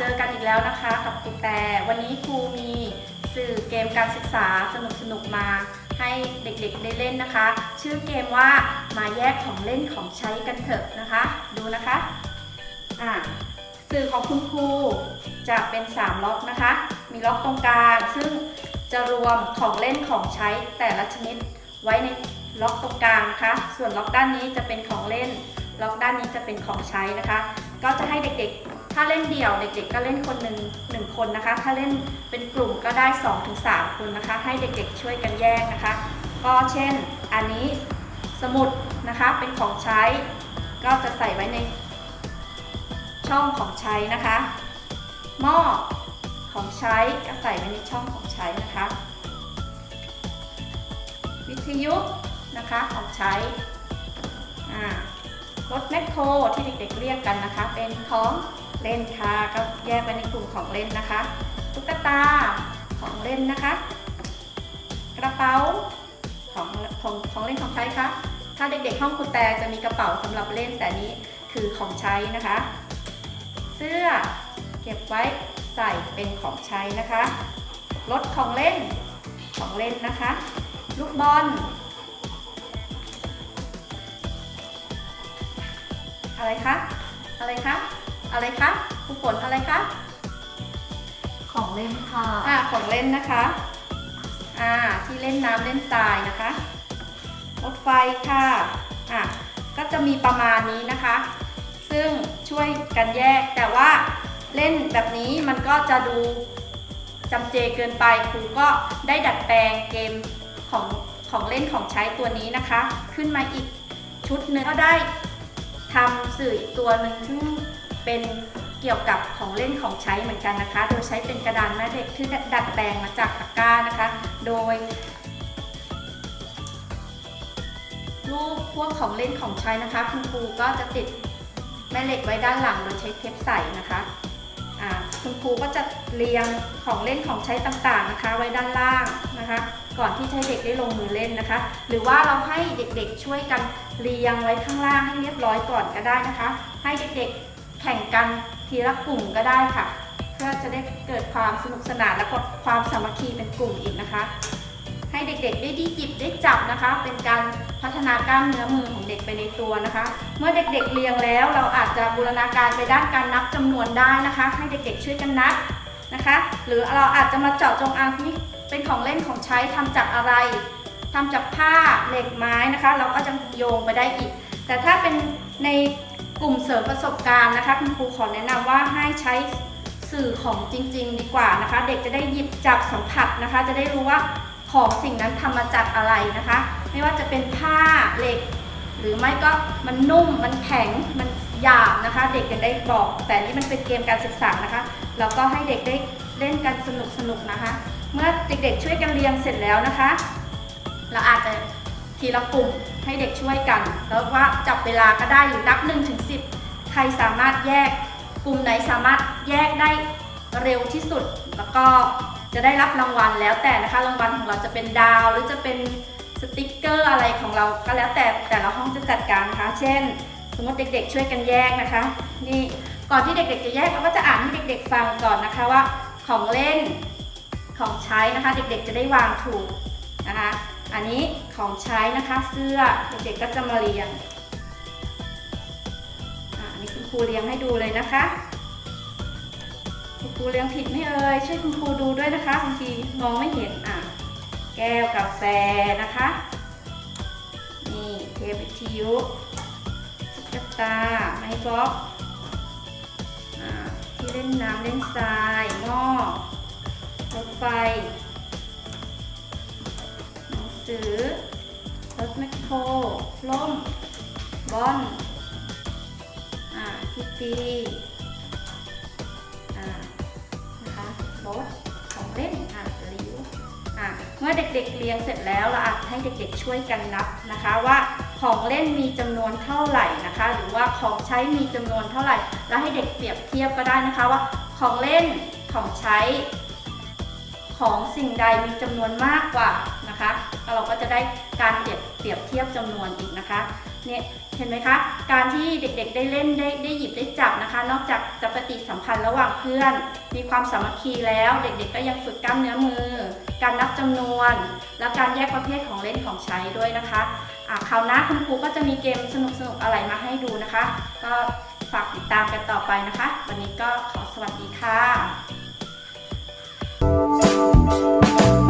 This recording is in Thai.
วันนี้ครูมีสื่อเกมการศึกษาสนุกๆมาให้เด็กๆได้เล่นนะคะ ชื่อเกมว่ามาแยกของเล่นของใช้กันเถอะนะคะ ดูนะคะอ่าสื่อของคุณครูจะเป็น 3 ล็อกนะคะ มีล็อกตรงกลางซึ่งจะรวมของเล่นของใช้แต่ละชนิดไว้ในล็อกตรงกลางนะคะ ส่วนล็อกด้านนี้จะเป็นของเล่น ล็อกด้านนี้จะเป็นของใช้นะคะ ก็จะให้เด็กๆ ถ้าเล่นเดี่ยวเด็กๆก็เล่นคนหนึ่งหนึ่งคนนะคะ ถ้าเล่นเป็นกลุ่มก็ได้2อถึงสคนนะคะ ให้เด็กๆช่วยกันแยกนะคะ ก็เช่นอันนี้สมุดนะคะเป็นของใช้ ก็จะใส่ไว้ในช่องของใช้นะคะ หม้อของใช้ก็ใส่ไว้ในช่องของใช้นะคะ วิทยุนะคะของใช้อ่ารถแมคโครที่เด็กๆเรียกกันนะคะ เป็นของ เล่นค่ะ ก็แยกไว้ในกลุ่มของเล่นนะคะ ตุ๊กตาของเล่นนะคะ กระเป๋าของของของเล่นของใช้คะถ้าเด็กๆห้องคุณแต่จะมีกระเป๋าสำหรับเล่นแต่นี้คือของใช้นะคะ เสื้อเก็บไว้ใส่เป็นของใช้นะคะรถของเล่นของเล่นนะคะ ลูกบอลอะไรคะอะไรคะ อะไรคะครูฝนอะไรคะของเล่นค่ะ อ่าของเล่นนะคะ อ่าที่เล่นน้ำเล่นทรายนะคะรถไฟค่ะ อะก็จะมีประมาณนี้นะคะ ซึ่งช่วยกันแยกแต่ว่าเล่นแบบนี้มันก็จะดูจำเจเกินไปครูก็ได้ดัดแปลงเกมของของเล่นของใช้ตัวนี้นะคะ ขึ้นมาอีกชุดหนึ่งก็ได้ทำสื่ออีกตัวหนึ่งซึ่ง เป็นเกี่ยวกับของเล่นของใช้เหมือนกันนะคะ โดยใช้เป็นกระดานแม่เหล็กที่ดัดแปลงมาจากตะกร้านะคะ โดยรูปพวกของเล่นของใช้นะคะ คุณครูก็จะติดแม่เหล็กไว้ด้านหลังโดยใช้เทปใสนะคะคุณครูก็จะเรียงของเล่นของใช้ต่างๆนะคะ ไว้ด้านล่างนะคะ ก่อนที่จะให้เด็กได้ลงมือเล่นนะคะ หรือว่าเราให้เด็กๆช่วยกันเรียงไว้ข้างล่างให้เรียบร้อยก่อนก็ได้นะคะ ให้เด็กๆ แข่งกันทีละกลุ่มก็ได้ค่ะ เพื่อจะได้เกิดความสนุกสนานและก็ความสามัคคีเป็นกลุ่มอีกนะคะ ให้เด็กๆได้ดีจิบได้จับนะคะ เป็นการพัฒนากล้ามเนื้อมือของเด็กไปในตัวนะคะ เมื่อเด็กๆเรียงแล้ว เราอาจจะบูรณาการไปด้านการนับจำนวนได้นะคะ ให้เด็กๆช่วยกันนับนะคะ หรือเราอาจจะมาเจาะจงเอาที่เป็นของเล่นของใช้ทำจากอะไรทำจากผ้าเหล็กไม้นะคะ เราก็จะโยงไปได้อีก แต่ถ้าเป็นใน กลุ่มเสริมประสบการณ์นะคะ คุณครูขอแนะนำว่าให้ใช้สื่อของจริง ๆ ดีกว่านะคะ เด็กจะได้หยิบจับสัมผัสนะคะ จะได้รู้ว่าของสิ่งนั้นทำมาจากอะไรนะคะ ไม่ว่าจะเป็นผ้าเหล็ก หรือไม่ก็มันนุ่มมันแข็งมันหยาบนะคะ เด็กจะได้บอก แต่นี่มันเป็นเกมการศึกษานะคะเราก็ให้เด็กได้เล่นกันสนุกสนุกๆนะคะ เมื่อเด็กๆช่วยกันเรียงเสร็จแล้วนะคะ เราอาจจะ ทีละกลุ่มให้เด็กช่วยกัน แล้วว่าจับเวลาก็ได้หรือนับ1นถึงสิใครสามารถแยก กลุ่มไหนสามารถแยกได้เร็วที่สุด แล้วก็จะได้รับรางวัลแล้วแต่นะคะรางวัลของเราจะเป็นดาว หรือจะเป็นสติกเกอร์อะไรของเราก็แล้วแต่แต่ละห้องจะจัดการนะคะ เช่น สมมติเด็กๆ ช่วยกันแยกนะคะ นี่ก่อนที่เด็กๆจะแยกเราก็จะอ่านให้เด็ก ๆ ฟังก่อนนะคะว่าของเล่นของใช้นะคะ เด็กๆจะได้วางถูกนะคะ อันนี้ของใช้นะคะเสื้อเด็กๆก็จะมาเรียงอันนี้คุณครูเรียงให้ดูเลยนะคะคุณครูเรียงผิดไหม่เอ่ยช่วยคุณครูดูด้วยนะคะบางทีมองไม่เห็นอะแก้วกาแฟนะคะนี่เทปวิทยุตุ๊กตาไม้บล็อกอที่เล่นน้ำเล่นทรายหม้อ บอลอ่าคิตตี้ อ่า นะคะรถของเล่น อ่าลิวอ่าเมื่อเด็กๆเรียงเสร็จแล้วเราอาจให้เด็กๆช่วยกันนับนะคะว่าของเล่นมีจำนวนเท่าไหร่นะคะ หรือว่าของใช้มีจำนวนเท่าไหร่ แล้วให้เด็กเปรียบเทียบก็ได้นะคะว่าของเล่นของใช้ของสิ่งใดมีจำนวนมากกว่านะคะ เราก็จะได้การเปรียบเปรียบเทียบจำนวนอีกนะคะ เนี่ยเห็นไหมคะ การที่เด็กๆได้เล่นได้ได้หยิบได้จับนะคะ นอกจากจะปฏิสัมพันธ์ระหว่างเพื่อน มีความสามัคคีแล้ว เด็กๆก็ยังฝึกกล้ามเนื้อมือ การนับจำนวน และการแยกประเภทของเล่นของใช้ด้วยนะคะอะคราวหน้าคุณครูก็จะมีเกมสนุกๆอะไรมาให้ดูนะคะ ก็ฝากติดตามกันต่อไปนะคะ วันนี้ก็ขอสวัสดีค่ะ